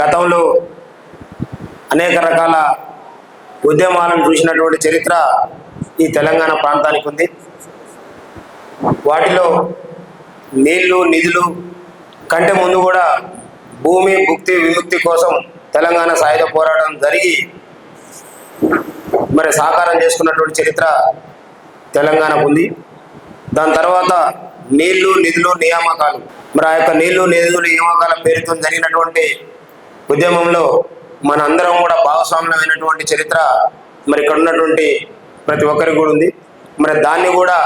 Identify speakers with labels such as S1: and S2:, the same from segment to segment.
S1: గతంలో అనేక రకాల ఉద్యమాలను చూసినటువంటి చరిత్ర ఈ తెలంగాణ ప్రాంతానికి ఉంది. వాటిలో నీళ్ళు నిధులు కంటే ముందు కూడా భూమి భుక్తి విముక్తి కోసం తెలంగాణ సాయుధ పోరాటం జరిగి మరి సాకారం చేసుకున్నటువంటి చరిత్ర తెలంగాణకు ఉంది. దాని తర్వాత నీళ్ళు నిధులు నియామకాలు. మరి ఆ యొక్క నీళ్ళు నిధులు నియామకాల పేరుతో జరిగినటువంటి ఉద్యమంలో మన అందరం కూడా భాగస్వామ్యమైనటువంటి చరిత్ర మరి ఇక్కడ ఉన్నటువంటి ప్రతి ఒక్కరికి కూడా ఉంది. మరి దాన్ని కూడా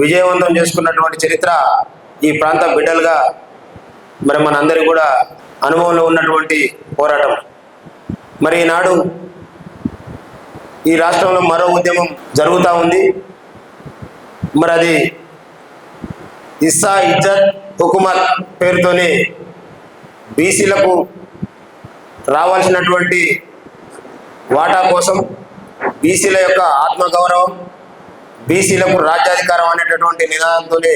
S1: విజయవంతం చేసుకున్నటువంటి చరిత్ర ఈ ప్రాంత బిడ్డలుగా మరి మనందరికీ కూడా అనుభవంలో ఉన్నటువంటి పోరాటం. మరి ఈనాడు ఈ రాష్ట్రంలో మరో ఉద్యమం జరుగుతూ ఉంది. మరి అది ఇస్సా ఇజ్జత్ హుకుమత్ పేరుతోనే బీసీలకు రావాల్సినటువంటి వాటా కోసం బీసీల యొక్క ఆత్మగౌరవం బీసీలకు రాజ్యాధికారం అనేటటువంటి నినాదంతోనే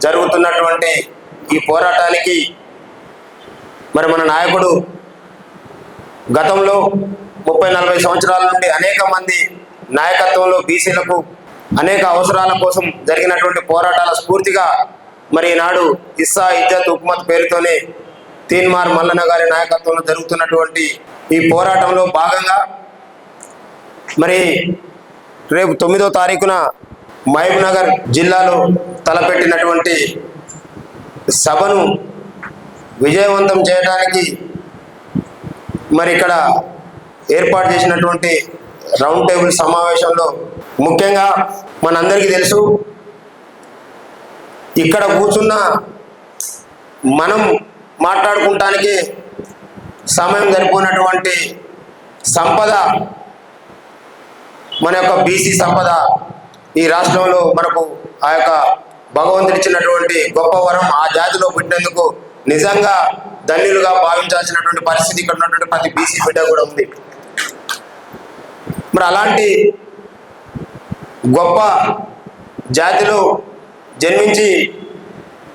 S1: జరుగుతున్నటువంటి ఈ పోరాటానికి మరి మన నాయకుడు గతంలో ముప్పై నలభై సంవత్సరాల నుండి అనేక మంది నాయకత్వంలో బీసీలకు అనేక అవసరాల కోసం జరిగినటువంటి పోరాటాల స్ఫూర్తిగా మరి ఈనాడు ఇస్సా ఇజ్జత్ ఉక్మత్ పేరుతోనే తీన్మార్ మల్లన్న గారి నాయకత్వంలో జరుగుతున్నటువంటి ఈ పోరాటంలో భాగంగా మరి రేపు తొమ్మిదో తారీఖున మహబూబ్ నగర్ జిల్లాలో తలపెట్టినటువంటి సభను విజయవంతం చేయడానికి మరి ఇక్కడ ఏర్పాటు చేసినటువంటి రౌండ్ టేబుల్ సమావేశంలో ముఖ్యంగా మనందరికీ తెలుసు ఇక్కడ కూర్చున్న మనం మాట్లాడుకుంటానికి సమయం సరిపోయినటువంటి సంపద మన యొక్క బీసీ సంపద ఈ రాష్ట్రంలో మనకు ఆ యొక్క భగవంతుడిచ్చినటువంటి గొప్ప వరం ఆ జాతిలో పుట్టినందుకు నిజంగా ధన్యులుగా భావించాల్సినటువంటి పరిస్థితి ఇక్కడ ఉన్నటువంటి ప్రతి బీసీ బిడ్డ కూడా ఉంది. మరి అలాంటి గొప్ప జాతిలో జన్మించి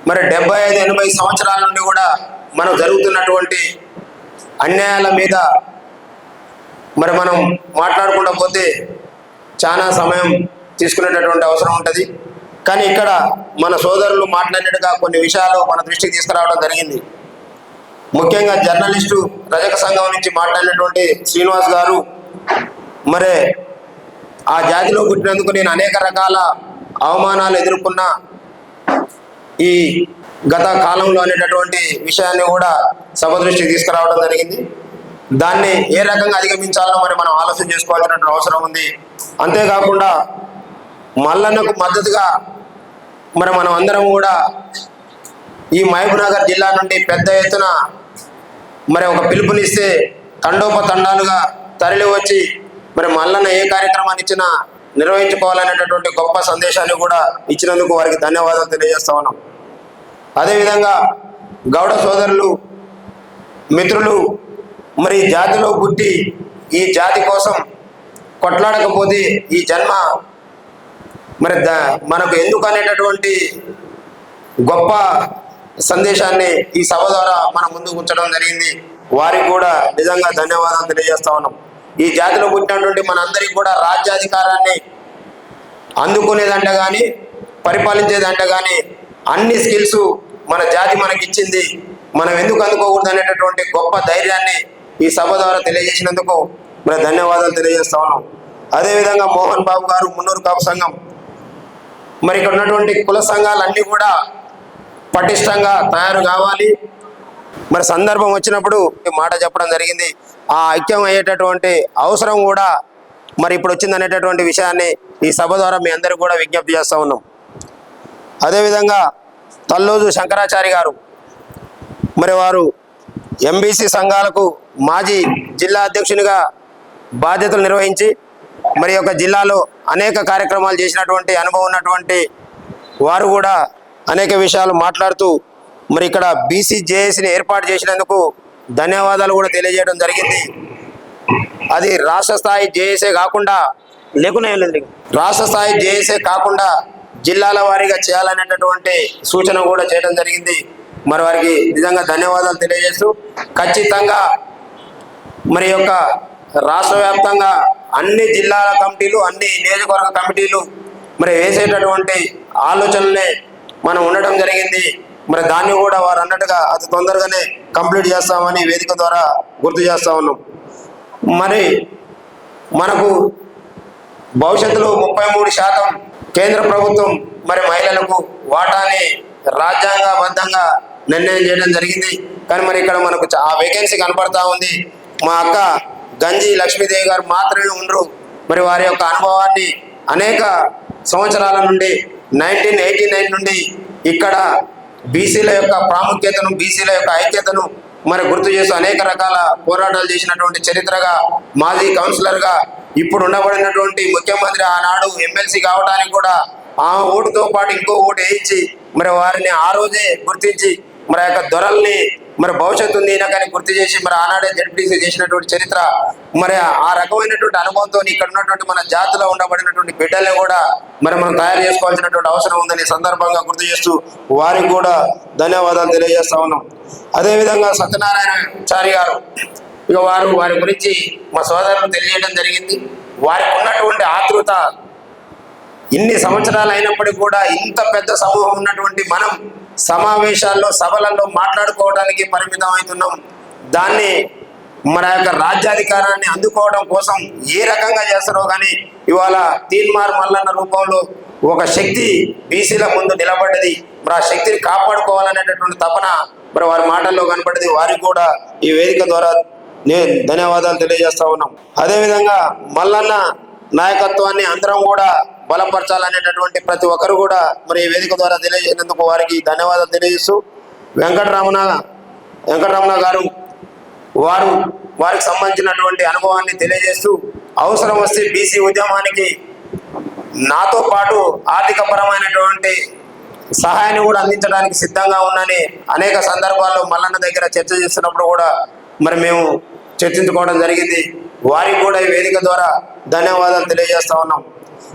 S1: మరి డెబ్బై ఐదు ఎనభై సంవత్సరాల నుండి కూడా మనం జరుగుతున్నటువంటి అన్యాయాల మీద మరి మనం మాట్లాడకుండా పోతే చాలా సమయం తీసుకునేటటువంటి అవసరం ఉంటుంది. కానీ ఇక్కడ మన సోదరులు మాట్లాడినట్టుగా కొన్ని విషయాలు మన దృష్టికి తీసుకురావడం జరిగింది. ముఖ్యంగా జర్నలిస్టు రజక సంఘం నుంచి మాట్లాడినటువంటి శ్రీనివాస్ గారు మరి ఆ జాతిలో పుట్టినందుకు నేను అనేక రకాల అవమానాలు ఎదుర్కొన్న. ఈ గత కాలంలో అనేటటువంటి విషయాన్ని కూడా సభ దృష్టికి తీసుకురావడం జరిగింది. దాన్ని ఏ రకంగా అధిగమించాలో మరి మనం ఆలోచన చేసుకోవాల్సినటువంటి అవసరం ఉంది. అంతేకాకుండా మల్లన్నకు మద్దతుగా మరి మనం అందరం కూడా ఈ మహబూబ్నగర్ జిల్లా నుండి పెద్ద ఎత్తున మరి ఒక పిలుపునిస్తే తండోపతండాలుగా తరలి వచ్చి మరి మల్లన్న ఏ కార్యక్రమాన్ని ఇచ్చినా నిర్వహించుకోవాలనేటటువంటి గొప్ప సందేశాన్ని కూడా ఇచ్చినందుకు వారికి ధన్యవాదాలు తెలియజేస్తా ఉన్నాం. అదేవిధంగా గౌడ సోదరులు మిత్రులు మరి జాతిలో పుట్టి ఈ జాతి కోసం కొట్లాడకపోతే ఈ జన్మ మరి ద మనకు ఎందుకు అనేటటువంటి గొప్ప సందేశాన్ని ఈ సభ ద్వారా మనం ముందుకు ఉంచడం జరిగింది. వారికి కూడా నిజంగా ధన్యవాదాలు తెలియజేస్తా ఉన్నాం. ఈ జాతిలో పుట్టినటువంటి మనందరికీ కూడా రాజ్యాధికారాన్ని అందుకునేదంట కానీ పరిపాలించేదంట కానీ అన్ని స్కిల్స్ మన జాతి మనకి ఇచ్చింది. మనం ఎందుకు అందుకోకూడదు అనేటటువంటి గొప్ప ధైర్యాన్ని ఈ సభ ద్వారా తెలియజేసినందుకు మరి ధన్యవాదాలు తెలియజేస్తా ఉన్నాం. అదేవిధంగా మోహన్ బాబు గారు మున్నూరు కాపు సంఘం. మరి ఇక్కడ ఉన్నటువంటి కుల సంఘాలన్నీ కూడా పటిష్టంగా తయారు కావాలి. మరి సందర్భం వచ్చినప్పుడు మాట చెప్పడం జరిగింది. ఆ ఐక్యం అయ్యేటటువంటి అవసరం కూడా మరి ఇప్పుడు వచ్చింది అనేటటువంటి విషయాన్ని ఈ సభ ద్వారా మీ అందరికీ కూడా విజ్ఞప్తి చేస్తూ ఉన్నాం. అదేవిధంగా తల్లోజు శంకరాచారి గారు. మరి వారు ఎంబీసీ సంఘాలకు మాజీ జిల్లా అధ్యక్షునిగా బాధ్యతలు నిర్వహించి మరి యొక్క జిల్లాలో అనేక కార్యక్రమాలు చేసినటువంటి అనుభవం ఉన్నటువంటి వారు కూడా అనేక విషయాలు మాట్లాడుతూ మరి ఇక్కడ బీసీ జేఏసీని ఏర్పాటు చేసినందుకు ధన్యవాదాలు కూడా తెలియజేయడం జరిగింది. అది రాష్ట్ర స్థాయి జేఏసే కాకుండా లేకునే రాష్ట్ర స్థాయి జేఏసే కాకుండా జిల్లాల వారీగా చేయాలనేటటువంటి సూచన కూడా చేయడం జరిగింది. మరి వారికి నిజంగా ధన్యవాదాలు తెలియజేస్తూ ఖచ్చితంగా మరి యొక్క రాష్ట్ర వ్యాప్తంగా అన్ని జిల్లాల కమిటీలు అన్ని నియోజకవర్గ కమిటీలు మరి వేసేటటువంటి ఆలోచనలే మనం ఉండడం జరిగింది. మరి దాన్ని కూడా వారు అన్నట్టుగా అతి తొందరగానే కంప్లీట్ చేస్తామని వేదిక ద్వారా గుర్తు చేస్తా ఉన్నాం. మరి మనకు భవిష్యత్తులో ముప్పై మూడు శాతం కేంద్ర ప్రభుత్వం మరి మహిళలకు వాటాని రాజ్యాంగబద్ధంగా నిర్ణయం చేయడం జరిగింది. కానీ మరి ఇక్కడ మనకు చా- ఆ వేకెన్సీ కనపడతా ఉంది. మా అక్క గంజి లక్ష్మీదేవి గారు మాత్రమే ఉండరు. మరి వారి యొక్క అనుభవాన్ని అనేక సంవత్సరాల నుండి నైన్టీన్ ఎయిటీ నైన్ నుండి ఇక్కడ బీసీల యొక్క ప్రాముఖ్యతను బీసీల యొక్క ఐక్యతను మరి గుర్తు చేస్తూ అనేక రకాల పోరాటాలు చేసినటువంటి చరిత్రగా మాజీ కౌన్సిలర్గా ఇప్పుడు ఉండబడినటువంటి ముఖ్యమంత్రి ఆనాడు ఎమ్మెల్సీ కావడానికి కూడా ఆ ఓటుతో పాటు ఇంకో ఓటు వేయించి మరి వారిని ఆ రోజే గుర్తించి మరి యొక్క దొరల్ని మరి భవిష్యత్తు ఉంది కానీ గుర్తు చేసి మరి ఆనాడే జడ్పీసీ చేసినటువంటి చరిత్ర మరి ఆ రకమైనటువంటి అనుభవంతో ఇక్కడ ఉన్నటువంటి మన జాతిలో ఉండబడినటువంటి బిడ్డల్ని కూడా మరి మనం తయారు చేసుకోవాల్సినటువంటి అవసరం ఉందని సందర్భంగా గుర్తు చేస్తూ వారికి కూడా ధన్యవాదాలు తెలియజేస్తా ఉన్నాం. అదేవిధంగా సత్యనారాయణ చారి గారు ఇక వారు వారి గురించి మా సోదరులు తెలియజేయడం జరిగింది. వారికి ఉన్నటువంటి ఆతృత ఇన్ని సంవత్సరాలు అయినప్పటికీ కూడా ఇంత పెద్ద సమూహం ఉన్నటువంటి మనం సమావేశాల్లో సభలలో మాట్లాడుకోవడానికి పరిమితం అవుతున్నాం. దాన్ని మన యొక్క రాజ్యాధికారాన్ని అందుకోవడం కోసం ఏ రకంగా చేస్తారో కానీ ఇవాళ తీన్మార్ మల్లన్న రూపంలో ఒక శక్తి బీసీల ముందు నిలబడ్డది. మరి ఆ శక్తిని కాపాడుకోవాలనేటటువంటి తపన మరి వారి మాటల్లో కనపడింది. వారికి కూడా ఈ వేదిక ద్వారా నేను ధన్యవాదాలు తెలియజేస్తా ఉన్నాం. అదేవిధంగా మల్లన్న నాయకత్వాన్ని అందరం కూడా బలపరచాలనేటటువంటి ప్రతి ఒక్కరు కూడా మరి ఈ వేదిక ద్వారా తెలియజేసినందుకు వారికి ధన్యవాదాలు తెలియజేస్తూ వెంకటరమణ వెంకటరమణ గారు వారు వారికి సంబంధించినటువంటి అనుభవాన్ని తెలియజేస్తూ అవసరం వస్తే బీసీ ఉద్యమానికి నాతో పాటు ఆర్థిక పరమైనటువంటి సహాయాన్ని కూడా అందించడానికి సిద్ధంగా ఉన్నానని అనేక సందర్భాల్లో మల్లన్న దగ్గర చర్చ చేస్తున్నప్పుడు కూడా మరి మేము చర్చించుకోవడం జరిగింది. వారికి కూడా ఈ వేదిక ద్వారా ధన్యవాదాలు తెలియజేస్తా ఉన్నాం.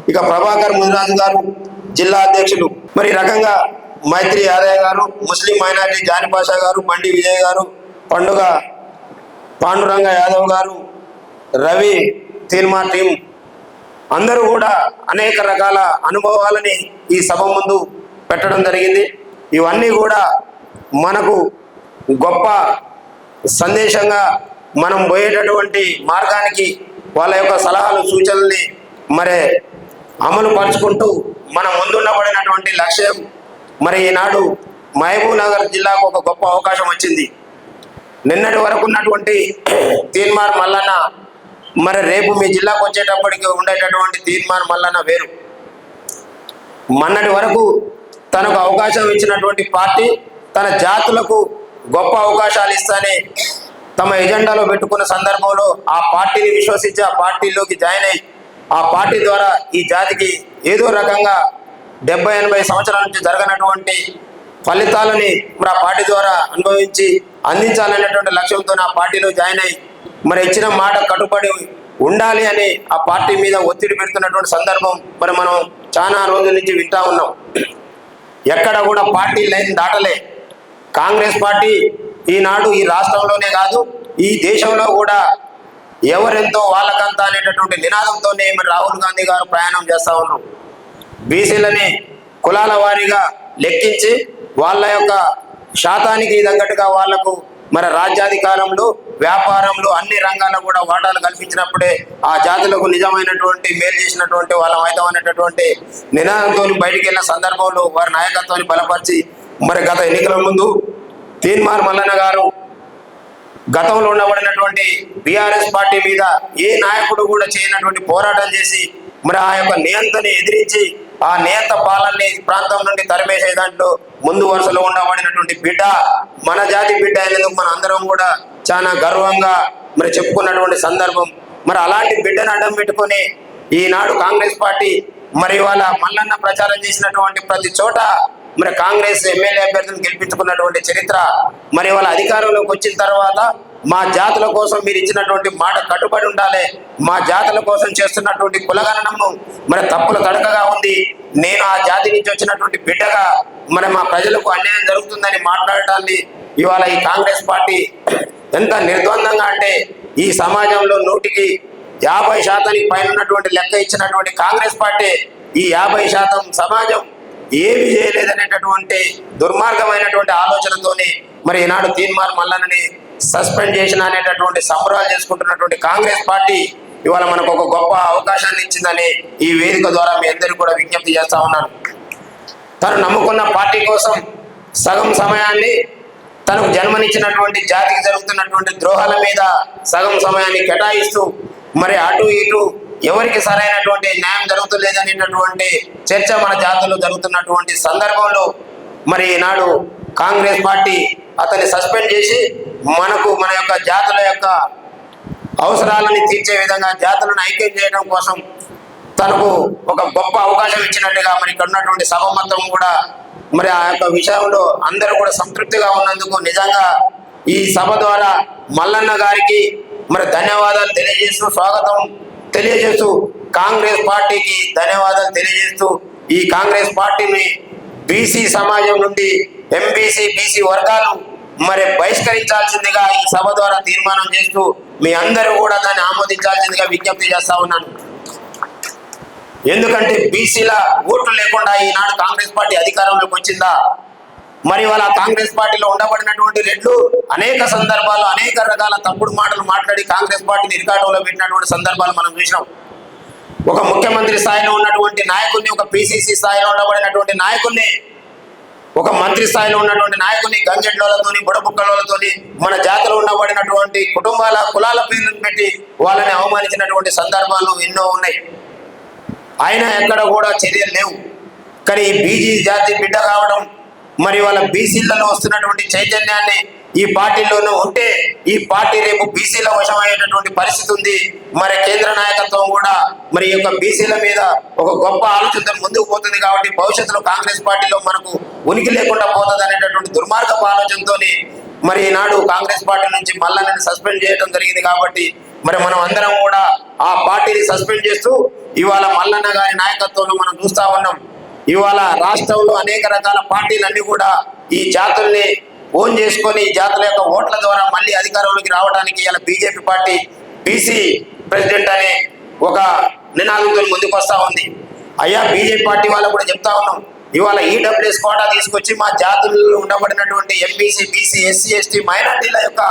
S1: ఇక ప్రభాకర్ ముదిరాజు గారు జిల్లా అధ్యక్షులు. మరి రకంగా మైత్రి యాదయ్య గారు ముస్లిం మైనార్టీ జాని పాషా గారు బండి విజయ్ గారు పండుగ పాండురంగ యాదవ్ గారు రవి తీర్మా టీం అందరూ కూడా అనేక రకాల అనుభవాలని ఈ సభ ముందు పెట్టడం జరిగింది. ఇవన్నీ కూడా మనకు గొప్ప సందేశంగా మనం పోయేటటువంటి మార్గానికి వాళ్ళ యొక్క సలహాలు సూచనల్ని మరే అమలు పరుచుకుంటూ మన ముందుండబడినటువంటి లక్ష్యం. మరి ఈనాడు మహబూబ్ నగర్ జిల్లాకు ఒక గొప్ప అవకాశం వచ్చింది. నిన్నటి వరకు ఉన్నటువంటి తీర్మార్ మల్లన్న మరి రేపు మీ జిల్లాకు వచ్చేటప్పటికి ఉండేటటువంటి తీర్మార్ మల్లన్న వేరు. మొన్నటి వరకు తనకు అవకాశం ఇచ్చినటువంటి పార్టీ తన జాతులకు గొప్ప అవకాశాలు ఇస్తానే తమ ఎజెండాలో పెట్టుకున్న సందర్భంలో ఆ పార్టీని విశ్వసించి ఆ పార్టీలోకి జాయిన్ అయ్యి ఆ పార్టీ ద్వారా ఈ జాతికి ఏదో రకంగా డెబ్బై ఎనభై సంవత్సరాల నుంచి జరగనటువంటి ఫలితాలని మరి ఆ పార్టీ ద్వారా అనుభవించి అందించాలనేటువంటి లక్ష్యంతో ఆ పార్టీలో జాయిన్ అయ్యి మరి ఇచ్చిన మాట కట్టుబడి ఉండాలి అని ఆ పార్టీ మీద ఒత్తిడి పెడుతున్నటువంటి సందర్భం మరి మనం చాలా రోజుల నుంచి వింటా ఉన్నాం. ఎక్కడ కూడా పార్టీ లైన్ దాటలే. కాంగ్రెస్ పార్టీ ఈనాడు ఈ రాష్ట్రంలోనే కాదు ఈ దేశంలో కూడా ఎవరెంతో వాళ్ళకంతా అనేటటువంటి నినాదంతోనే మరి రాహుల్ గాంధీ గారు ప్రయాణం చేస్తా ఉన్నాం బీసీలని కులాల వారీగా లెక్కించి వాళ్ళ యొక్క శాతానికి తగ్గట్టుగా వాళ్ళకు మరి రాజ్యాధికారంలో వ్యాపారంలో అన్ని రంగాల్లో కూడా వాటాలు కల్పించినప్పుడే ఆ జాతులకు నిజమైనటువంటి మేలు చేసినటువంటి వాళ్ళ మైతం అనేటటువంటి నినాదంతో బయటికి వెళ్ళిన సందర్భంలో వారి నాయకత్వాన్ని బలపరిచి మరి గత ఎన్నికల ముందు తీన్మార్ మల్లన్న గారు గతంలో ఉండబడినటువంటి బీఆర్ఎస్ పార్టీ మీద ఏ నాయకుడు కూడా చేయనటువంటి పోరాటం చేసి మరి ఆ యొక్క నియంతని ఎదిరించి ఆ నేత పాలనని ప్రాంతం నుండి తరిమేసే దాంట్లో ముందు వరుసలో ఉండబడినటువంటి బిడ్డ మన జాతి బిడ్డ అయినందుకు మన అందరం కూడా చాలా గర్వంగా మరి చెప్పుకున్నటువంటి సందర్భం. మరి అలాంటి బిడ్డను అడ్డం పెట్టుకొని ఈనాడు కాంగ్రెస్ పార్టీ మరి వాళ్ళ మల్లన్న ప్రచారం చేసినటువంటి ప్రతి చోట మరి కాంగ్రెస్ ఎమ్మెల్యే అభ్యర్థులను గెలిపించుకున్నటువంటి చరిత్ర మరి వాళ్ళ అధికారంలోకి వచ్చిన తర్వాత మా జాతుల కోసం మీరు ఇచ్చినటువంటి మాట కట్టుబడి ఉండాలి. మా జాతుల కోసం చేస్తున్నటువంటి కులగణనము మరి తప్పుల తడకగా ఉంది. నేను ఆ జాతి నుంచి వచ్చినటువంటి బిడ్డగా మరి మా ప్రజలకు అన్యాయం జరుగుతుందని మాట్లాడటాన్ని ఇవాళ ఈ కాంగ్రెస్ పార్టీ ఎంత నిర్ద్వందంగా అంటే ఈ సమాజంలో నూటికి యాభై శాతానికి పైన ఉన్నటువంటి లెక్క ఇచ్చినటువంటి కాంగ్రెస్ పార్టీ ఈ యాభై శాతం సమాజం ఏమి చేయలేదనేటటువంటి దుర్మార్గమైనటువంటి ఆలోచనతోనే మరి ఈనాడు తీన్మార్ మల్లన్నని సస్పెండ్ చేసిన అనేటటువంటి సంబరాలు చేసుకుంటున్నటువంటి కాంగ్రెస్ పార్టీ ఇవాళ మనకు ఒక గొప్ప అవకాశాన్ని ఇచ్చిందని ఈ వేదిక ద్వారా మీ అందరికీ కూడా విజ్ఞప్తి చేస్తా ఉన్నాను తను నమ్ముకున్న పార్టీ కోసం సగం సమయాన్ని తనకు జన్మనిచ్చినటువంటి జాతికి జరుగుతున్నటువంటి ద్రోహాల మీద సగం సమయాన్ని కేటాయిస్తూ మరి అటు ఇటు ఎవరికి సరైనటువంటి న్యాయం జరుగుతలేదనేటటువంటి చర్చ మన జాతుల్లో జరుగుతున్నటువంటి సందర్భంలో మరి ఈనాడు కాంగ్రెస్ పార్టీ అతన్ని సస్పెండ్ చేసి మనకు మన యొక్క జాతుల యొక్క అవసరాలని తీర్చే విధంగా జాతులను ఐక్యం చేయడం కోసం తనకు ఒక గొప్ప అవకాశం ఇచ్చినట్టుగా మరి ఇక్కడ ఉన్నటువంటి సభ మొత్తం కూడా మరి ఆ యొక్క విషయంలో అందరూ కూడా సంతృప్తిగా ఉన్నందుకు నిజంగా ఈ సభ ద్వారా మల్లన్న గారికి మరి ధన్యవాదాలు తెలియజేస్తూ స్వాగతం. తెలియజేస్తూ కాంగ్రెస్ పార్టీకి ధన్యవాదాలు తెలియజేస్తూ ఈ కాంగ్రెస్ పార్టీని బీసీ సమాజం నుండి ఎంబీసీ బీసీ వర్గాలు మరి బహిష్కరించాల్సిందిగా ఈ సభ ద్వారా తీర్మానం చేస్తూ మీ అందరూ కూడా దాన్ని ఆమోదించాల్సిందిగా విజ్ఞప్తి చేస్తా ఉన్నాను. ఎందుకంటే బీసీల ఓట్లు లేకుండా ఈనాడు కాంగ్రెస్ పార్టీ అధికారంలోకి వచ్చిందా? మరి వాళ్ళ కాంగ్రెస్ పార్టీలో ఉండబడినటువంటి రెడ్లు అనేక సందర్భాల్లో అనేక రకాల తప్పుడు మాటలు మాట్లాడి కాంగ్రెస్ పార్టీని ఇరికాటంలో పెట్టినటువంటి సందర్భాలు మనం చూసినాం. ఒక ముఖ్యమంత్రి స్థాయిలో ఉన్నటువంటి నాయకుల్ని ఒక పిసిసి స్థాయిలో ఉండబడినటువంటి నాయకుల్ని ఒక మంత్రి స్థాయిలో ఉన్నటువంటి నాయకుని గంజెడ్లతోని బుడబుక్కలతోని మన జాతిలో ఉండబడినటువంటి కుటుంబాల కులాల పేర్లను పెట్టి వాళ్ళని అవమానించినటువంటి సందర్భాలు ఎన్నో ఉన్నాయి. అయినా ఎక్కడ కూడా చర్యలు లేవు. కానీ బీజీ జాతి బిడ్డ కావడం మరి వాళ్ళ బీసీలలో వస్తున్నటువంటి చైతన్యాన్ని ఈ పార్టీలోనూ ఉంటే ఈ పార్టీ రేపు బీసీల వశమయ్యేటటువంటి పరిస్థితి ఉంది. మరి కేంద్ర నాయకత్వం కూడా మరి ఈ యొక్క బీసీల మీద ఒక గొప్ప ఆలోచనతో ముందుకు పోతుంది కాబట్టి భవిష్యత్తులో కాంగ్రెస్ పార్టీలో మనకు ఉనికి లేకుండా పోతుంది అనేటటువంటి దుర్మార్గపు ఆలోచనతో మరి ఈనాడు కాంగ్రెస్ పార్టీ నుంచి మల్లన్నని సస్పెండ్ చేయడం జరిగింది కాబట్టి మరి మనం అందరం కూడా ఆ పార్టీని సస్పెండ్ చేస్తూ ఇవాళ మల్లన్న గారి నాయకత్వంలో మనం చూస్తా ఉన్నాం. ఇవాళ రాష్ట్రంలో అనేక రకాల పార్టీలన్నీ కూడా ఈ జాతుల్ని ఓన్ చేసుకొని ఈ జాతుల యొక్క ఓట్ల ద్వారా మళ్ళీ అధికారంలోకి రావడానికి ఇలా బీజేపీ పార్టీ బీసీ ప్రెసిడెంట్ అనే ఒక నినాదంతో ముందుకొస్తా ఉంది. అయ్యా బీజేపీ పార్టీ వాళ్ళు కూడా చెప్తా ఉన్నాం. ఇవాళ ఈడబ్ల్యూఎస్ కోటా తీసుకొచ్చి మా జాతుల్లో ఉండబడినటువంటి ఎంబీసీ బీసీ ఎస్సీ ఎస్టీ మైనార్టీల యొక్క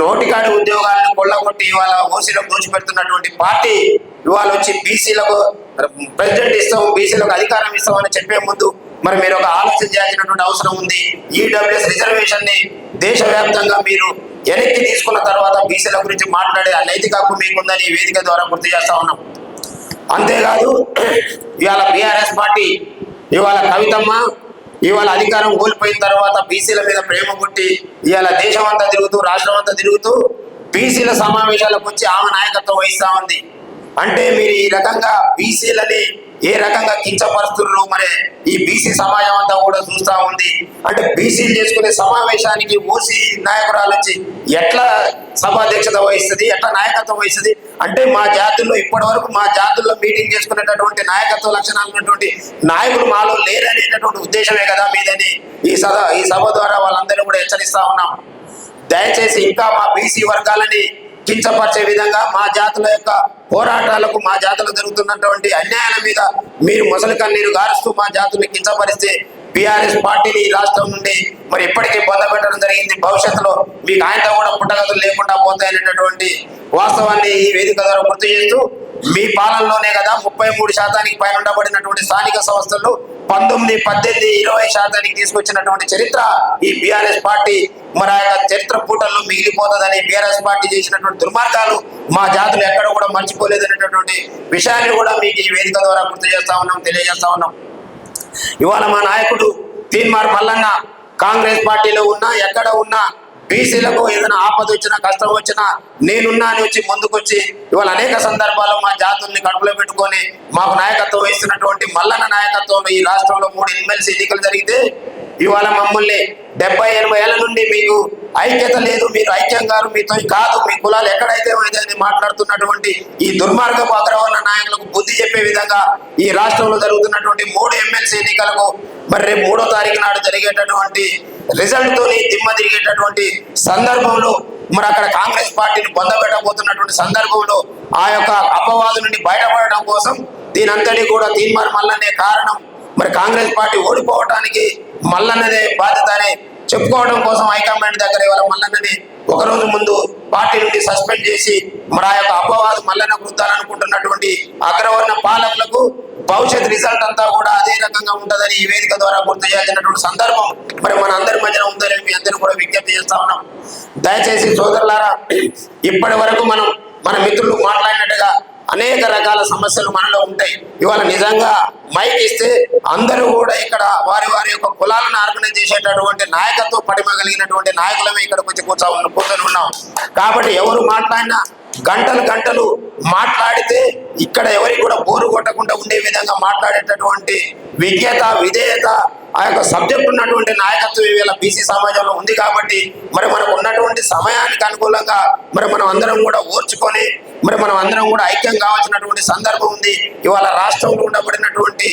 S1: నోటికాడి ఉద్యోగాలను కొల్లగొట్టి ఇవాళ ఓసీలకు దోచిపెడుతున్నటువంటి పార్టీ ఇవాళ వచ్చి బీసీలకు ప్రెసిడెంట్ ఇస్తాం బీసీలకు అధికారం ఇస్తామని చెప్పే ముందు మరి మీరు ఒక ఆలోచన చేయాల్సినటువంటి అవసరం ఉంది. ఈడబ్ల్యూఎస్ రిజర్వేషన్ని దేశవ్యాప్తంగా మీరు వెనక్కి తీసుకున్న తర్వాత బీసీల గురించి మాట్లాడే ఆ నైతిక హక్కు మీకుందని ఈ వేదిక ద్వారా గుర్తు చేస్తా ఉన్నాం. అంతేకాదు ఇవాళ బీఆర్ఎస్ పార్టీ ఇవాళ కవితమ్మ ఇవాళ అధికారం కోల్పోయిన తర్వాత బీసీల మీద ప్రేమ పుట్టి ఇవాళ దేశం అంతా తిరుగుతూ రాష్ట్రం అంతా తిరుగుతూ బీసీల సమావేశాలకు వచ్చి ఆమె నాయకత్వం వహిస్తా ఉంది. అంటే మీరు ఈ రకంగా బీసీలని ఏ రకంగా కించపరుస్తున్నారు మరి ఈ బీసీ సమాజం అంతా కూడా చూస్తా ఉంది. అంటే బీసీలు చేసుకునే సమావేశానికి ఓసీ నాయకురాలు వచ్చి ఎట్లా సభాధ్యక్షత వహిస్తుంది ఎట్లా నాయకత్వం వహిస్తుంది? అంటే మా జాతుల్లో ఇప్పటి వరకు మా జాతుల్లో మీటింగ్ చేసుకునేటటువంటి నాయకత్వ లక్షణాలు ఉన్నటువంటి నాయకులు మాలో లేరనేటటువంటి ఉద్దేశమే కదా మీదని ఈ సభ ఈ సభ ద్వారా వాళ్ళందరూ కూడా హెచ్చరిస్తా ఉన్నాం. దయచేసి ఇంకా మా బీసీ వర్గాలని కించపరిచే విధంగా మా జాతుల యొక్క పోరాటాలకు మా జాతులు జరుగుతున్నటువంటి అన్యాయాల మీద మీరు మొసలి కన్నీరు గారుస్తూ మా జాతుల్ని కించపరిస్తే బీఆర్ఎస్ పార్టీని ఈ రాష్ట్రం నుండి మరి ఎప్పటికీ పొందబెట్టడం జరిగింది. భవిష్యత్తులో మీకు ఆయనతో కూడా పుట్టగతులు లేకుండా పోతాయనేటటువంటి వాస్తవాన్ని ఈ వేదిక ద్వారా గుర్తు చేస్తూ మీ పాలనలోనే కదా ముప్పై మూడు శాతానికి పైన ఉండబడినటువంటి స్థానిక సంస్థలు పంతొమ్మిది పద్దెనిమిది ఇరవై శాతానికి తీసుకొచ్చినటువంటి చరిత్ర ఈ బీఆర్ఎస్ పార్టీ మరి ఆ యొక్క చరిత్ర పూటల్లో మిగిలిపోతుందని బీఆర్ఎస్ పార్టీ చేసినటువంటి దుర్మార్గాలు మా జాతులు ఎక్కడ కూడా మర్చిపోలేదు అనేటటువంటి విషయాన్ని కూడా మీకు ఈ వేదిక ద్వారా గుర్తు చేస్తా ఉన్నాం తెలియజేస్తా ఉన్నాం. ఇవాళ మా నాయకుడు తీన్మార్ మల్లన్న కాంగ్రెస్ పార్టీలో ఉన్నా ఎక్కడ ఉన్నా బీసీలకు ఏదైనా ఆపద వచ్చినా కష్టం వచ్చినా నేనున్నా అని వచ్చి ముందుకొచ్చి ఇవాళ అనేక సందర్భాల్లో మా జాతుల్ని కడుపులో పెట్టుకొని మాకు నాయకత్వం వహిస్తున్నటువంటి మల్లన్న నాయకత్వంలో ఈ రాష్ట్రంలో మూడు ఎమ్మెల్సీ ఎన్నికలు జరిగితే ఇవాళ మమ్మల్ని డెబ్బై ఎనభై ఏళ్ళ నుండి మీకు ఐక్యత లేదు మీరు ఐక్యం గారు మీతో కాదు మీ కులాలు ఎక్కడైతే అని మాట్లాడుతున్నటువంటి ఈ దుర్మార్గపు అగ్రవర్ణ నాయకులకు బుద్ధి చెప్పే విధంగా ఈ రాష్ట్రంలో జరుగుతున్నటువంటి మూడు ఎమ్మెల్సీ ఎన్నికలకు మరి రేపు మూడో తారీఖు నాడు జరిగేటటువంటి రిజల్ట్ తోని దిమ్మ తిరిగేటటువంటి సందర్భంలో మరి అక్కడ కాంగ్రెస్ పార్టీని పొందబెట్టబోతున్నటువంటి సందర్భంలో ఆ యొక్క అపవాదు నుండి బయటపడడం కోసం దీని అంతటి కూడా తీర్మానం వల్లనే కారణం మరి కాంగ్రెస్ పార్టీ ఓడిపోవడానికి మల్లన్నదే బాధ్యత అని చెప్పుకోవడం కోసం హైకమాండ్ దగ్గర ఇవాళ మల్లన్నని ఒక రోజు ముందు పార్టీ నుండి సస్పెండ్ చేసి మరి ఆ యొక్క అపవాదు మల్లన్న వృద్ధాలనుకుంటున్నటువంటి అగ్రవర్ణ పాలకులకు భవిష్యత్ రిజల్ట్ అంతా కూడా అదే రకంగా ఉంటుందని ఈ వేదిక ద్వారా గుర్తు చేయాల్సినటువంటి సందర్భం మరి మన అందరి మధ్యన ఉందని మీ అందరూ కూడా విజ్ఞప్తి చేస్తా ఉన్నాం. దయచేసి సోదరులారా ఇప్పటి వరకు మనం మన మిత్రులు మాట్లాడినట్టుగా అనేక రకాల సమస్యలు మనలో ఉంటాయి. ఇవాళ నిజంగా మైక్ ఇస్తే అందరూ కూడా ఇక్కడ వారి వారి యొక్క కులాలను ఆర్గనైజ్ చేసేటటువంటి నాయకత్వం పడిమ కలిగినటువంటి నాయకులమే ఇక్కడ వచ్చి కూర్చో కూర్చొని ఉన్నాం. కాబట్టి ఎవరు మాట్లాడినా గంటలు గంటలు మాట్లాడితే ఇక్కడ ఎవరికి కూడా బోరు కొట్టకుండా ఉండే విధంగా మాట్లాడేటటువంటి విజ్ఞత విధేయత ఆ యొక్క సబ్జెక్ట్ ఉన్నటువంటి నాయకత్వం ఇవాళ బీసీ సమాజంలో ఉంది కాబట్టి మరి మనకు ఉన్నటువంటి సమయానికి అనుకూలంగా మరి మనం అందరం కూడా ఓర్చుకొని మరి మనం అందరం కూడా ఐక్యం కావాల్సినటువంటి సందర్భం ఉంది. ఇవాళ రాష్ట్రంలో ఉండబడినటువంటి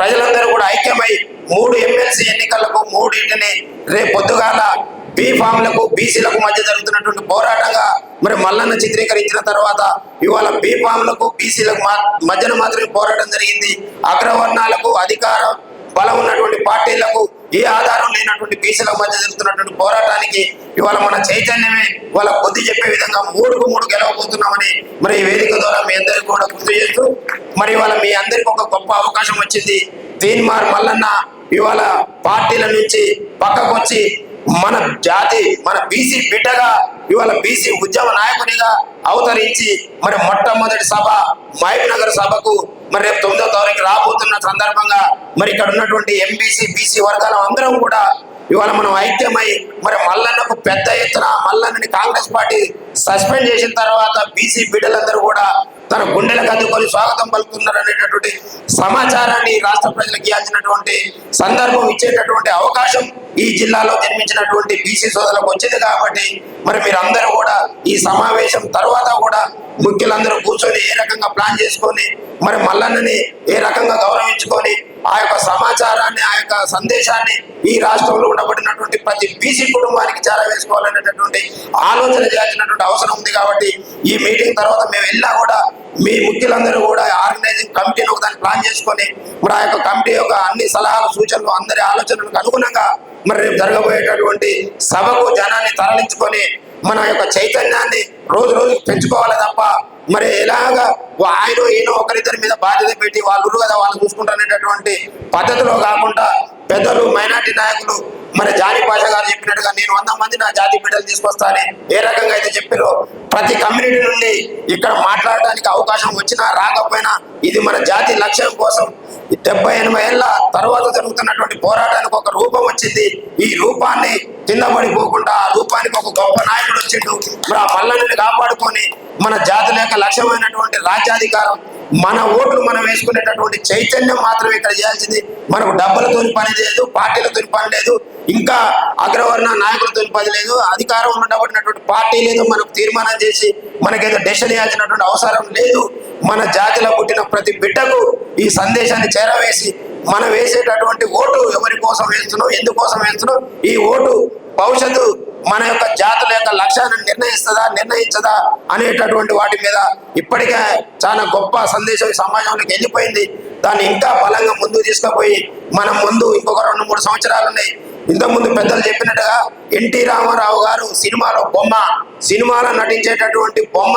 S1: ప్రజలందరూ కూడా ఐక్యమై మూడు ఎమ్మెల్సీ ఎన్నికలకు మూడింటిని రేపు పొద్దుగాల బీఫామ్లకు బీసీలకు మధ్య జరుగుతున్నటువంటి పోరాటంగా మరి మల్లన్న చిత్రీకరించిన తర్వాత ఇవాళ బీఫామ్లకు బీసీలకు మధ్యన మాత్రమే పోరాటం జరిగింది. అగ్రవర్ణాలకు అధికారం బలం ఉన్నటువంటి పార్టీలకు ఏ ఆధారం లేనటువంటి బీసీల మధ్య జరుగుతున్నటువంటి పోరాటానికి ఇవాళ మన చైతన్యమే వాళ్ళ బుద్ధి చెప్పే విధంగా మూడుకు మూడు గెలవబోతున్నామని మరి ఈ వేదిక ద్వారా మీ అందరికీ కూడా గుర్తు చేస్తూ మరి ఇవాళ మీ అందరికీ ఒక గొప్ప అవకాశం వచ్చింది. తీన్మార్ మల్లన్న ఇవాళ పార్టీల నుంచి పక్కకు వచ్చి మన జాతి మన బీసీ బిడ్డగా ఇవాళ బీసీ ఉద్యమ నాయకునిగా అవతరించి మరి మొట్టమొదటి సభ మహబ్ నగర్ సభకు మరి రేపు తొమ్మిదో తారీఖు రాబోతున్న సందర్భంగా మరి ఇక్కడ ఉన్నటువంటి ఎంబీసీ బీసీ వర్గాల అందరం కూడా ఇవాళ మనం ఐక్యమై మరి మల్లన్నకు పెద్ద ఎత్తున మల్లన్నని కాంగ్రెస్ పార్టీ సస్పెండ్ చేసిన తర్వాత బీసీ బిడ్డలందరూ కూడా తన గుండెలకు అందుకొని స్వాగతం పలుకుతున్నారు అనేటటువంటి సమాచారాన్ని రాష్ట్ర ప్రజలకు ఇవ్వాల్సినటువంటి సందర్భం ఇచ్చేటటువంటి అవకాశం ఈ జిల్లాలో జన్మించినటువంటి బీసీ సోదరులకు వచ్చింది కాబట్టి మరి మీరందరూ కూడా ఈ సమావేశం తర్వాత కూడా ముఖ్యులందరూ కూర్చొని ఏ రకంగా ప్లాన్ చేసుకొని మరి మల్లన్నని ఏ రకంగా గౌరవించుకొని ఆ యొక్క సమాచారాన్ని ఆ యొక్క సందేశాన్ని ఈ రాష్ట్రంలో ఉండబడినటువంటి ప్రతి బీసీ కుటుంబానికి చేరవేసుకోవాలనేటటువంటి ఆలోచన చేయాల్సినటువంటి అవసరం ఉంది కాబట్టి ఈ మీటింగ్ తర్వాత మేము వెళ్ళినా కూడా మీ ముఖ్యులందరూ కూడా ఆర్గనైజింగ్ కమిటీని ఒక దాన్ని ప్లాన్ చేసుకొని మరి ఆ యొక్క కమిటీ యొక్క అన్ని సలహాలు సూచనలు అందరి ఆలోచనలకు అనుగుణంగా మరి రేపు జరగబోయేటటువంటి సభకు జనాన్ని తరలించుకొని మన యొక్క చైతన్యాన్ని రోజు రోజు పెంచుకోవాలి తప్ప మరి ఎలాగా వా- ఆయన ఈయన ఒకరిద్దరి మీద బాధ్యత పెట్టి వాళ్ళు కదా వాళ్ళు చూసుకుంటారనేటటువంటి పద్ధతిలో కాకుండా పెద్దలు మైనార్టీ నాయకులు మరి జాలి పాష గారు చెప్పినట్టుగా నేను వంద మంది నా జాతి బిడ్డలు తీసుకొస్తానని ఏ రకంగా అయితే చెప్పారో ప్రతి కమ్యూనిటీ నుండి ఇక్కడ మాట్లాడడానికి అవకాశం వచ్చినా రాకపోయినా ఇది మన జాతి లక్ష్యం కోసం డెబ్బై ఎనభై ఏళ్ళ తర్వాత జరుగుతున్నటువంటి పోరాటానికి ఒక రూపం వచ్చింది. ఈ రూపాన్ని కింద పడిపోకుండా ఆ రూపానికి ఒక గొప్ప నాయకుడు వచ్చిండు. మరి ఆ పల్లెని కాపాడుకొని మన జాతుల యొక్క లక్ష్యమైనటువంటి రాజ్యాధికారం మన ఓట్లు మనం వేసుకునేటటువంటి చైతన్యం మాత్రమే ఇక్కడ చేయాల్సింది. మనకు డబ్బులతో పని లేదు పార్టీలతో పని లేదు ఇంకా అగ్రవర్ణ నాయకులతో పని లేదు అధికారం ఉండబడినటువంటి పార్టీ లేదు మనకు తీర్మానం చేసి మనకేదో డెసిషన్ చేయాల్సినటువంటి అవసరం లేదు. మన జాతిలో పుట్టిన ప్రతి బిడ్డకు ఈ సందేశాన్ని చేరవేసి మనం వేసేటటువంటి ఓటు ఎవరి కోసం వేస్తున్నాం ఎందుకోసం వేస్తున్నాం ఈ ఓటు భవిష్యత్తు మన యొక్క జాతుల యొక్క లక్ష్యాన్ని నిర్ణయిస్తుందా నిర్ణయించదా అనేటటువంటి వాటి మీద ఇప్పటికే చాలా గొప్ప సందేశం సమాజంలోకి వెళ్ళిపోయింది. దాన్ని ఇంకా బలంగా ముందుకు తీసుకుపోయి మనం ముందు ఇంకొక రెండు మూడు సంవత్సరాలు ఉన్నాయి. ఇంతకుముందు పెద్దలు చెప్పినట్టుగా ఎన్టీ రామారావు గారు సినిమాలో బొమ్మ సినిమాలో నటించేటటువంటి బొమ్మ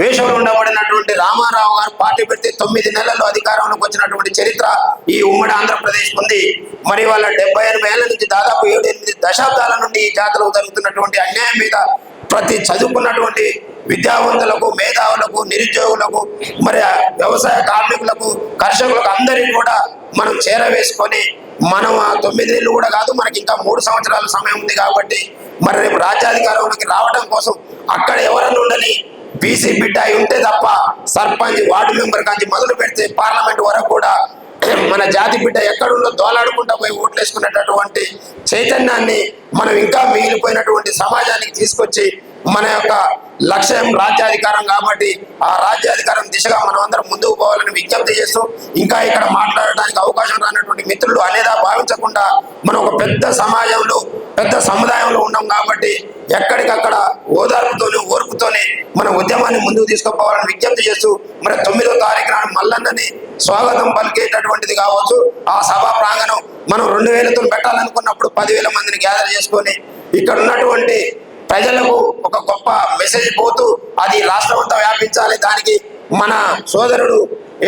S1: వేషంలో ఉండబడినటువంటి రామారావు గారు పార్టీ పెడితే తొమ్మిది నెలల్లో అధికారంలోకి వచ్చినటువంటి చరిత్ర ఈ ఉమ్మడి ఆంధ్రప్రదేశ్ ఉంది. మరి వాళ్ళ డెబ్బై ఎనభై ఏళ్ళ నుంచి దాదాపు ఏడు ఎనిమిది దశాబ్దాల ఈ జాతరలో జరుగుతున్నటువంటి అన్యాయం మీద ప్రతి చదువుకున్నటువంటి విద్యావంతులకు మేధావులకు నిరుద్యోగులకు మరి వ్యవసాయ కార్మికులకు కర్షకులకు అందరికీ కూడా మనం చేరవేసుకొని మనం ఆ తొమ్మిది నెలలు కూడా కాదు మనకి ఇంకా మూడు సంవత్సరాల సమయం ఉంది కాబట్టి మరి రేపు రాజ్యాధికారంలోకి రావడం కోసం అక్కడ ఎవరన్నా ఉండని బీసీ బిడ్డ అయి ఉంటే తప్ప సర్పంచ్ వార్డు మెంబర్ కాంచి మొదలు పెడితే పార్లమెంట్ వరకు కూడా మన జాతి బిడ్డ ఎక్కడుందో దోలాడుకుంటా పోయి ఓట్లేసుకునేటటువంటి చైతన్యాన్ని మనం ఇంకా మిగిలిపోయినటువంటి సమాజానికి తీసుకొచ్చి మన యొక్క లక్ష్యం రాజ్యాధికారం కాబట్టి ఆ రాజ్యాధికారం దిశగా మనం అందరం ముందుకు పోవాలని విజ్ఞప్తి చేస్తూ ఇంకా ఇక్కడ మాట్లాడడానికి అవకాశం రానటువంటి మిత్రులు అనేదా భావించకుండా మనం ఒక పెద్ద సమాజంలో పెద్ద సముదాయంలో ఉన్నాం కాబట్టి ఎక్కడికక్కడ ఓదార్పుతోనే ఓర్పుతోనే మన ఉద్యమాన్ని ముందుకు తీసుకుపోవాలని విజ్ఞప్తి చేస్తూ మరి తొమ్మిదో తారీఖు నాడు మల్లన్నని స్వాగతం పలికేటటువంటిది కావచ్చు. ఆ సభా ప్రాంగణం మనం రెండు వేలతో పెట్టాలనుకున్నప్పుడు పదివేల మందిని గ్యాదర్ చేసుకొని ఇక్కడ ఉన్నటువంటి ప్రజలకు ఒక గొప్ప మెసేజ్ పోతూ అది రాష్ట్రమంతా వ్యాపించాలి. దానికి మన సోదరుడు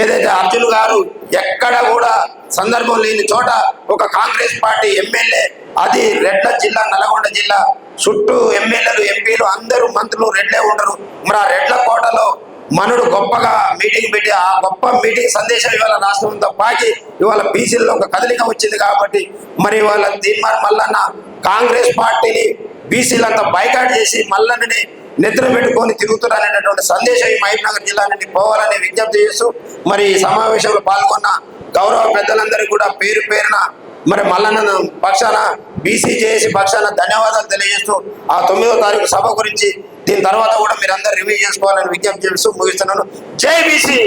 S1: ఏదైతే అర్జున్ గారు ఎక్కడ కూడా సందర్భం లేని చోట ఒక కాంగ్రెస్ పార్టీ ఎమ్మెల్యే అది రెడ్ల జిల్లా నల్గొండ జిల్లా చుట్టూ ఎమ్మెల్యేలు ఎంపీలు అందరూ మంత్రులు రెడ్లే ఉండరు. మరి ఆ రెడ్ల కోటలో మనుడు గొప్పగా మీటింగ్ పెట్టి ఆ గొప్ప మీటింగ్ సందేశం ఇవాళ రాష్ట్రంతో పాకి ఇవాళ బీసీల్లో ఒక కదలిక వచ్చింది కాబట్టి మరి ఇవాళ దీనిమార్ మల్లన్న కాంగ్రెస్ పార్టీని బీసీలంతా బైకాట్ చేసి మల్లన్నని నిద్ర పెట్టుకొని తిరుగుతున్నారనేటువంటి సందేశం ఈ మహబూబ్నగర్ జిల్లా నుండి పోవాలని విజ్ఞప్తి చేస్తూ మరి ఈ సమావేశంలో పాల్గొన్న గౌరవ పెద్దలందరికీ కూడా పేరు పేరున మరి మల్లన్న పక్షాన బీసీ చేసి పక్షాన ధన్యవాదాలు తెలియజేస్తూ ఆ తొమ్మిదో తారీఖు సభ గురించి దీని తర్వాత కూడా మీరు అందరు రివ్యూ చేసుకోవాలని విజ్ఞప్తి చేస్తూ ముగిస్తున్నాను. జై బీసీ!